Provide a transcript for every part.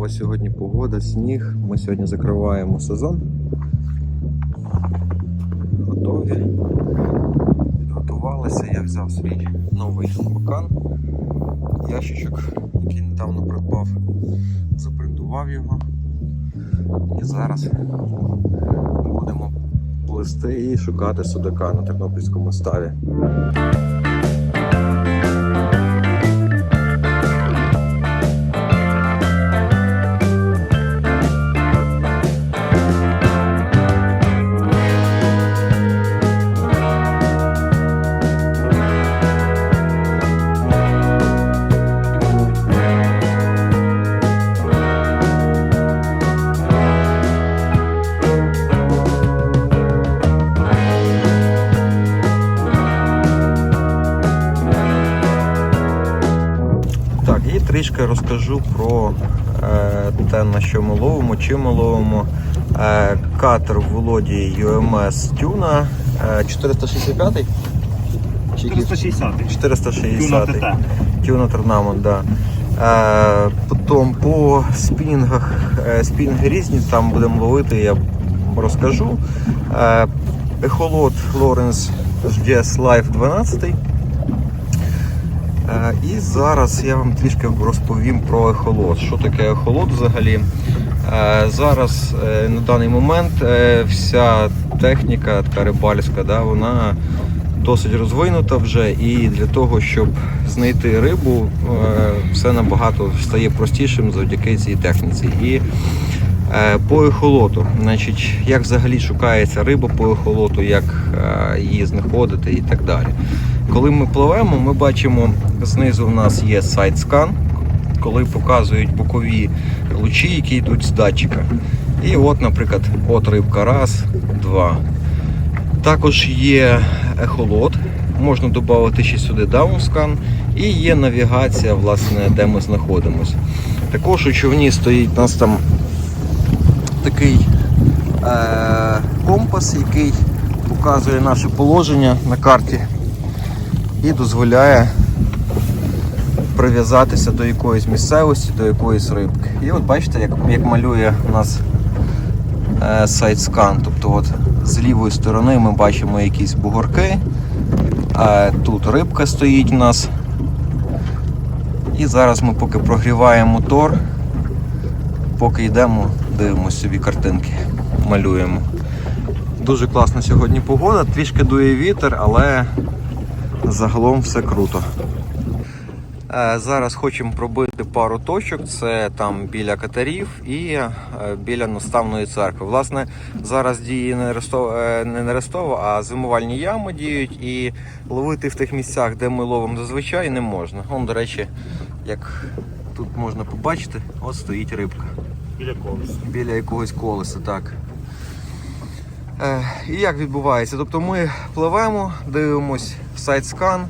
Чудова сьогодні погода, сніг. Ми сьогодні закриваємо сезон. Готові. Підготувалися. Я взяв свій новий бакан. Ящичок, який недавно придбав. Запринтував його. І зараз будемо плисти і шукати судака на Тернопільському ставі. Трішки розкажу про е, те, на що ми ловимо, чим ми ловимо. Е, катер Володі UMS Тюна е, 465 Чи який? 360 460 Тюна Торнамон, да. Е, потім по спінінгах, спінінги різні, там будемо ловити, я розкажу. Ехолот Lawrence HDS Live 12. Е, І зараз я вам трішки розповім про ехолот. Що таке ехолот взагалі? Е, Зараз е, на даний момент вся техніка така рибальська, да, вона досить розвинута вже, і для того, щоб знайти рибу, все набагато стає простішим завдяки цій техніці. І по ехолоту, значить, як взагалі шукається риба по ехолоту, як її знаходити і так далі. Коли ми пливемо, ми бачимо знизу в нас є сайт-скан, коли показують бокові лучі, які йдуть з датчика. І от, наприклад, от рибка раз, два. Також є ехолот, можна додати ще сюди даунскан і є навігація, власне, де ми знаходимося. Також у човні стоїть у нас там такий е- компас, який показує наше положення на карті і дозволяє прив'язатися до якоїсь місцевості, до якоїсь рибки. І от бачите, як, як малює у нас е, сайт-скан. Тобто от з лівої сторони ми бачимо якісь бугорки, а тут рибка стоїть у нас. І зараз ми поки прогріваємо мотор, поки йдемо, дивимося собі картинки, малюємо. Дуже класна сьогодні погода, трішки дує вітер, але загалом все круто. Е, Зараз хочемо пробити пару точок. Це там біля катерів і е, біля наставної церкви. Власне, зараз діє не Ростов, е, не Нерестова, а зимувальні ями діють, і ловити в тих місцях, де ми ловимо зазвичай, не можна. Он, до речі, як тут можна побачити, от стоїть рибка біля колеса. біля якогось колеса, так. Е, і як відбувається? Тобто ми пливемо, дивимось сайт-скан,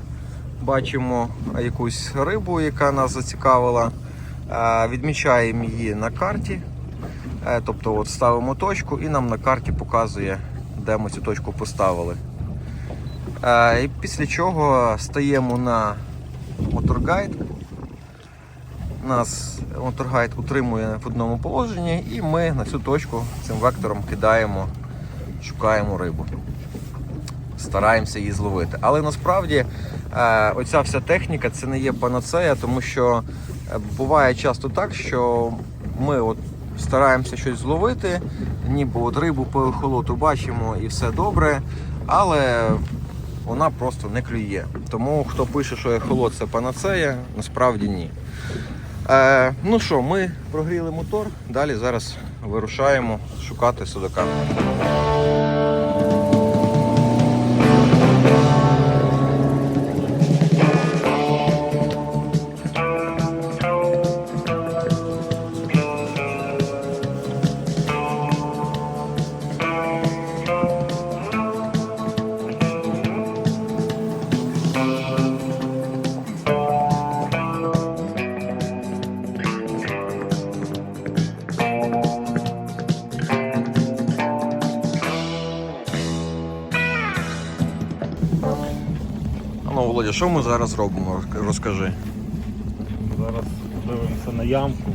бачимо якусь рибу, яка нас зацікавила, е, відмічаємо її на карті. Е, тобто от ставимо точку і нам на карті показує, де ми цю точку поставили. І після чого стаємо на моторгайд. Нас моторгайд утримує в одному положенні, і ми на цю точку цим вектором кидаємо, шукаємо рибу. Стараємося її зловити. Але насправді е, оця вся техніка це не є панацея, тому що е, буває часто так, що ми от стараємося щось зловити, ніби от рибу по ехолоту бачимо і все добре, але вона просто не клює. Тому хто пише, що ехолот це панацея, насправді ні. Е, ну що, ми прогріли мотор, далі зараз вирушаємо шукати судака. Володя, що ми зараз робимо? Розкажи. Зараз дивимося на ямку,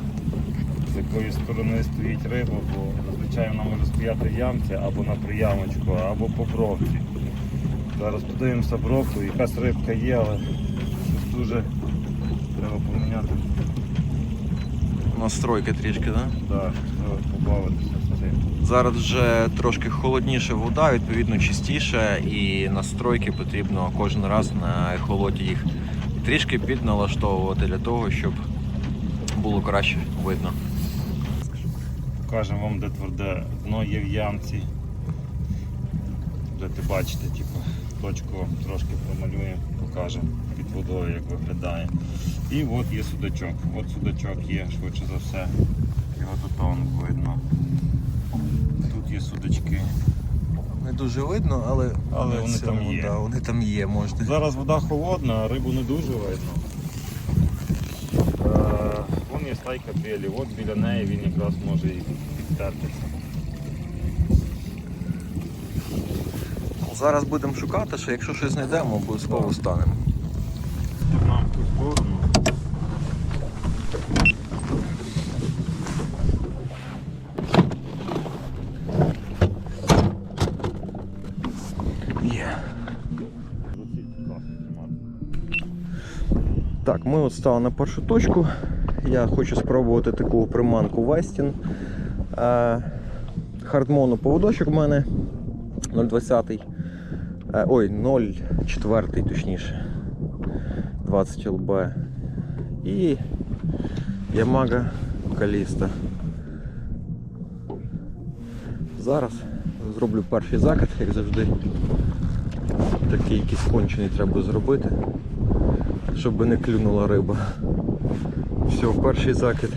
з якої сторони стоїть риба, бо зазвичай вона може стояти в ямці або на приямочку, або по бровці. Зараз подивимося бровку, якась рибка є, але щось дуже треба поміняти, Настройки трішки, так? да, треба побавитися з. Зараз вже трошки холодніше вода, відповідно чистіше, і настройки потрібно кожен раз на ехолоті їх трішки підналаштовувати для того, щоб було краще видно. Покажемо вам, де тверде дно є в ямці. Де ти бачите, типу, точку трошки промалюємо, покажемо під водою, як виглядає. І от є судачок. От судачок є, швидше за все. Його тут видно. Тут є судачки. Не дуже видно, але, Але вони там є. Да, вони там є, можете. Зараз вода холодна, а рибу не дуже видно. Е, Вон є стайка білі, от біля неї він якраз може і підтертися. Зараз будемо шукати, що якщо щось знайдемо, обов'язково станемо. Нам в ту сторону. Є. Так, ми от стали на першу точку. Я хочу спробувати таку приманку Вестін. Е, Хардмону поводочок в мене 0,20. Е, ой, 0,4 точніше. 20 ЛБ. І Yamaga Каліста. Зараз зроблю перший закид, як завжди. Такий якийсь кончений треба зробити, щоб не клюнула риба. Все, перший закид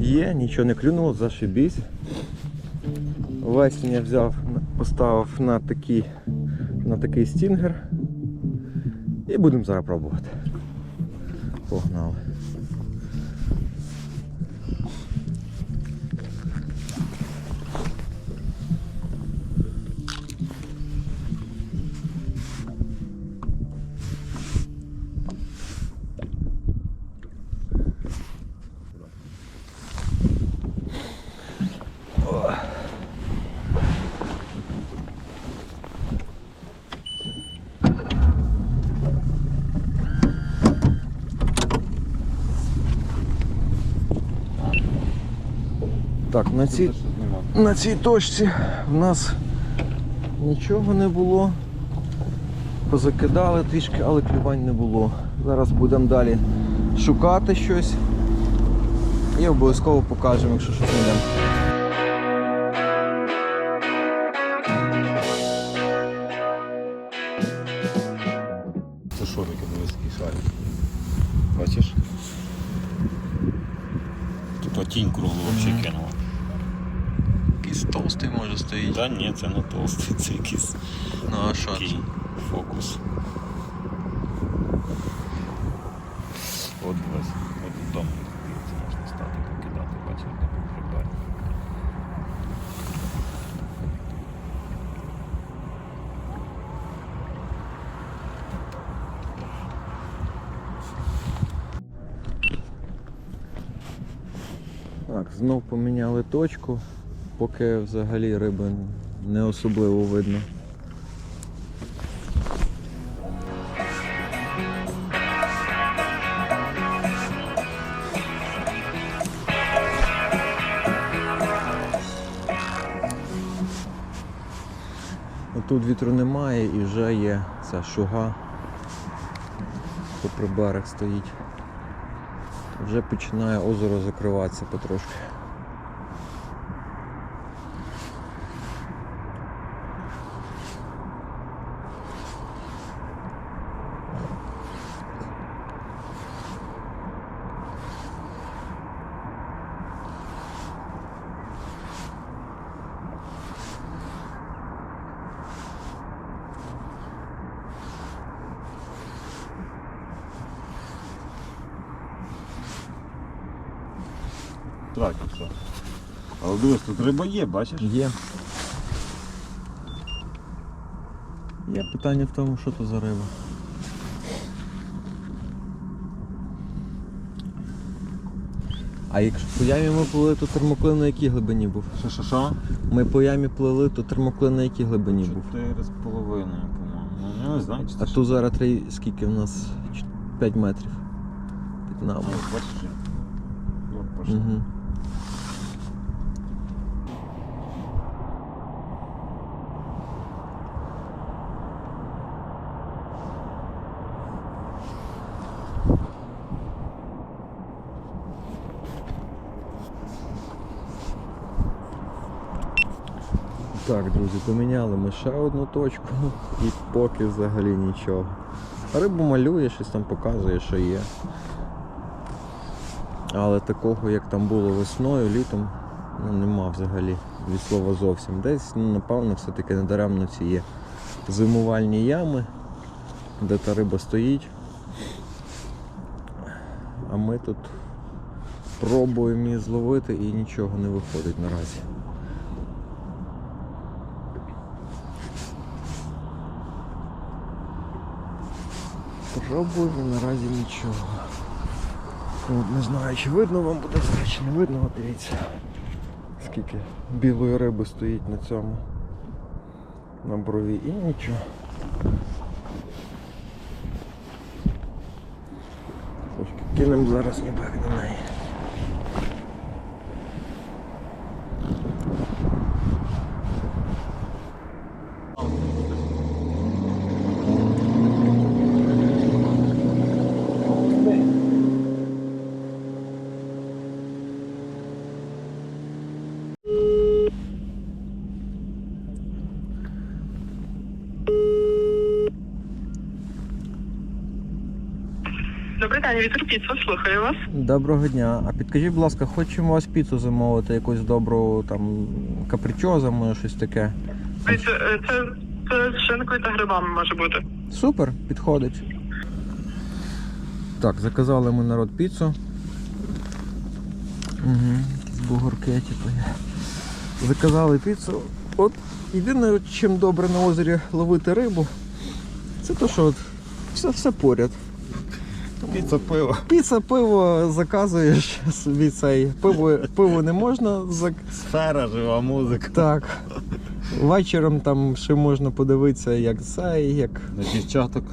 є, нічого не клюнуло, зашибісь. Весінь я взяв, поставив на такий, на такий стінгер. І будемо зараз пробувати. Погнали. Так, на цій, на цій точці в нас нічого не було. Позакидали трішки, але клювань не було. Зараз будемо далі шукати щось і обов'язково покажемо, якщо щось знайдемо. Якийсь толстий може стоїть. Та ні, це не толстий, це якийсь Ну а що? такий фокус. От дивись, от тут дом відкриється, можна стати покидати, бачиш, де прибар. Так, знов поміняли точку, Поки взагалі риби не особливо видно. Тут вітру немає і вже є ця шуга, попри берег стоїть. Вже починає озеро закриватися потрошки. І все. Але дивись, тут риба є, бачиш? Є. Є питання в тому, що то за риба. А якщо по ямі ми плили, то термоклин на якій глибині був? Що, що, що? Ми по ямі плили, то термоклин на якій глибині був? Чотири з половиною, по-моєму. Ну, не знаю, чи А це тут зараз три, скільки в нас? 5 метрів. Під нами. Бачиш? От. Угу. Так, друзі, поміняли ми ще одну точку і поки взагалі нічого. Рибу малює, щось там показує, що є. Але такого, як там було весною, літом, ну нема взагалі від слова зовсім. Десь, ну, напевно, все-таки недаремно ці є зимувальні ями, де та риба стоїть. А ми тут пробуємо її зловити і нічого не виходить наразі. Пробуємо наразі нічого. От, не знаю, чи видно вам буде зараз, чи не видно, от дивіться. Скільки білої риби стоїть на цьому. На брові і нічого. Кинемо зараз ніби на неї. Добрий день, Вітер Піцу, слухаю вас. Доброго дня. А підкажіть, будь ласка, хочемо у вас піцу замовити, якусь добру там капричоза, може щось таке. Е, Це, це з шинкою та грибами може бути. Супер, підходить. Так, заказали ми народ піцу. Угу, якісь бугорки, типу. Заказали піцу. От єдине, чим добре на озері ловити рибу, це то, що от все, все поряд. Піца пиво. Піца, пиво заказуєш собі цей. Пиво, пиво не можна зак... Сфера, жива музика. Так. Вечором там ще можна подивитися, як цей, як На дівчаток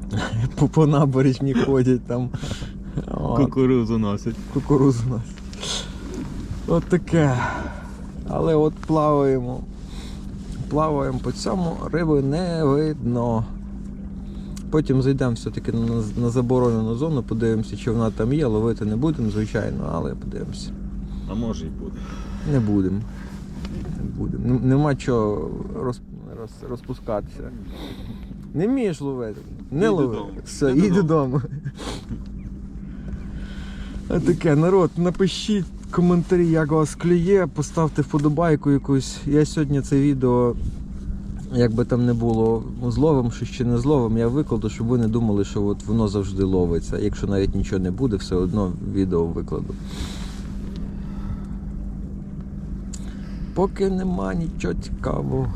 по, по набережні ходять там. От, кукурузу носять. кукурузу нас. От таке. Але от плаваємо. Плаваємо по цьому, риби не видно. Потім зайдемо все-таки на, на заборонену зону, подивимося, чи вона там є, ловити не будемо, звичайно, але подивимося. А може і буде. Не будемо. Не будемо. Нема чого роз, роз, розпускатися. Не вмієш ловити. Не лови. Все, їдь додому. А таке, народ, напишіть коментарі, як вас клює, поставте вподобайку якусь. Я сьогодні це відео, як би там не було зловим, що ще не зловим, я викладу, щоб ви не думали, що от воно завжди ловиться. Якщо навіть нічого не буде, все одно відео викладу. Поки нема нічого цікавого.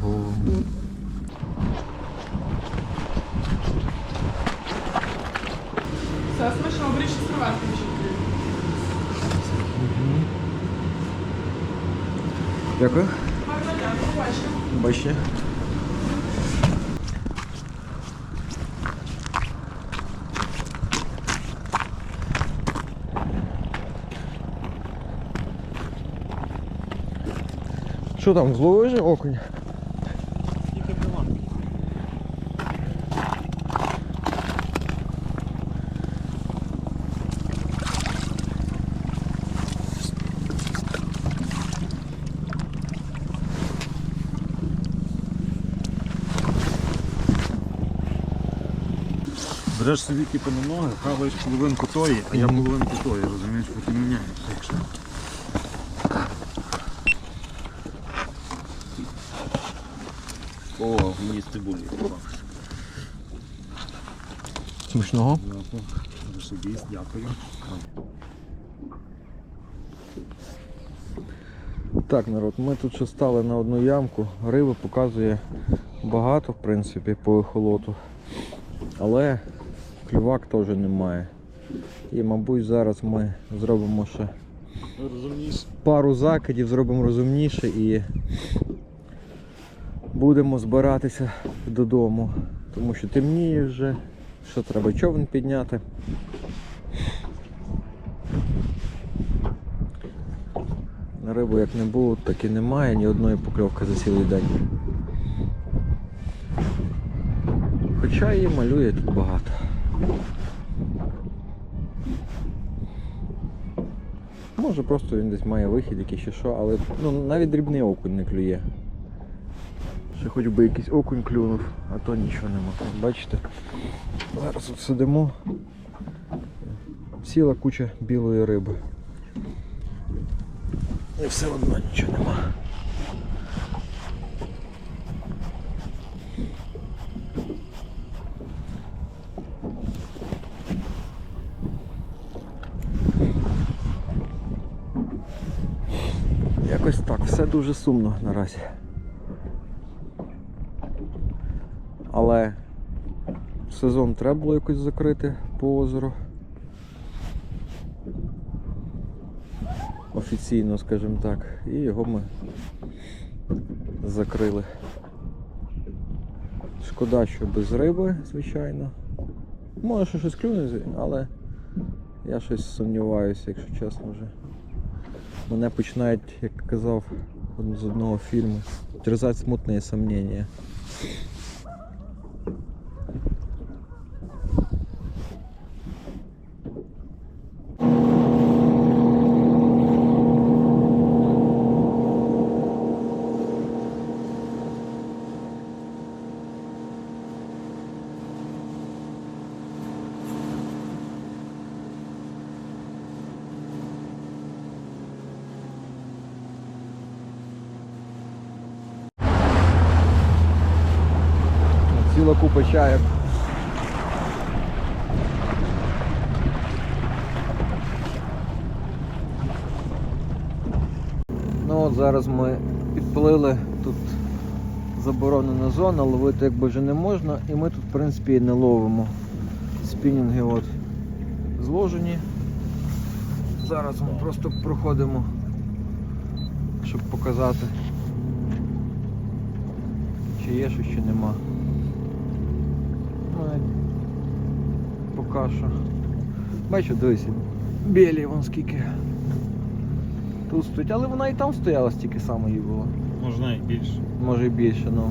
Все смачно, серветки дівчинки. Дякую. Бачите. Що там, зловив же окунь? Тільки приманки. Береш собі типу на ноги, хаваєш половинку тої, а я половинку тої, розумієш, потім міняємося, О, мені з цибулі попався. Смішного. Дякую. Зашибісь, дякую. Так, народ, ми тут ще стали на одну ямку. Риби показує багато, в принципі, по ехолоту. Але клювак теж немає. І, мабуть, зараз ми зробимо ще Розумніше. пару закидів, зробимо розумніше і будемо збиратися додому. Тому що темніє вже, що треба човен підняти. На рибу як не було, так і немає, ні одної покльовки за цілий день. Хоча її малює тут багато. Може просто він десь має вихід якийсь чи що, але ну, навіть дрібний окунь не клює. Ще хоч би якийсь окунь клюнув, а то нічого нема. Бачите? Зараз от сидимо. Ціла куча білої риби. І все одно нічого нема. Якось так, все дуже сумно наразі. Але сезон треба було якось закрити по озеру. Офіційно, скажімо так. І його ми закрили. Шкода, що без риби, звичайно. Може ще щось клюне, але я щось сумніваюся, якщо чесно вже. Мене починають, як казав з одного фільму, терзати смутні сомнення. Купа чаєк. Ну от зараз ми підплили, тут заборонена зона, ловити якби вже не можна, і ми тут в принципі і не ловимо. Спінінги от зложені. Зараз ми просто проходимо, щоб показати, чи є щось, чи нема. Ну, поки що. Бачу, дивися, білі вон скільки. Тут стоїть, але вона і там стояла стільки само їй було. Можна і більше. Може і більше, ну.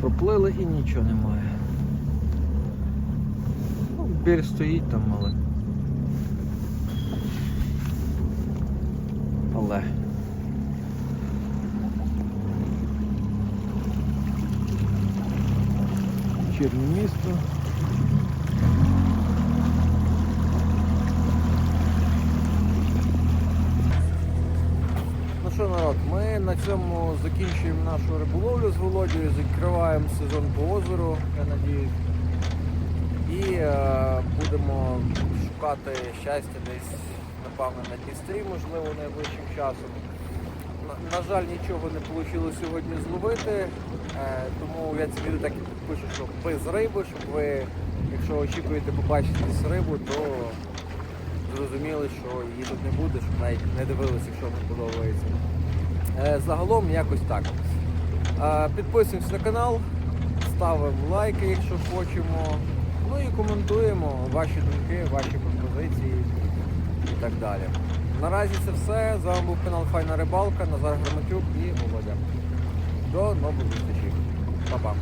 Проплили і нічого немає. Ну, біль стоїть там, але. Але. Вечірнє місто. Ну що, народ, ми на цьому закінчуємо нашу риболовлю з Володією, закриваємо сезон по озеру, я надіюсь. І е, будемо шукати щастя десь, напевно, на Дністрі, можливо, найближчим часом. На, жаль, нічого не вийшло сьогодні зловити, е, тому я це відео так і підпишу, що без риби, щоб ви, якщо очікуєте побачити рибу, то зрозуміли, що її тут не буде, щоб навіть не дивилися, якщо не подобається. Загалом якось так. Е, Підписуємось на канал, ставимо лайки, якщо хочемо. Ну і коментуємо ваші думки, ваші пропозиції і так далі. Наразі це все. З вами був канал Файна Рибалка, Назар Громатюк і Володя. До нових зустрічей. Па-па.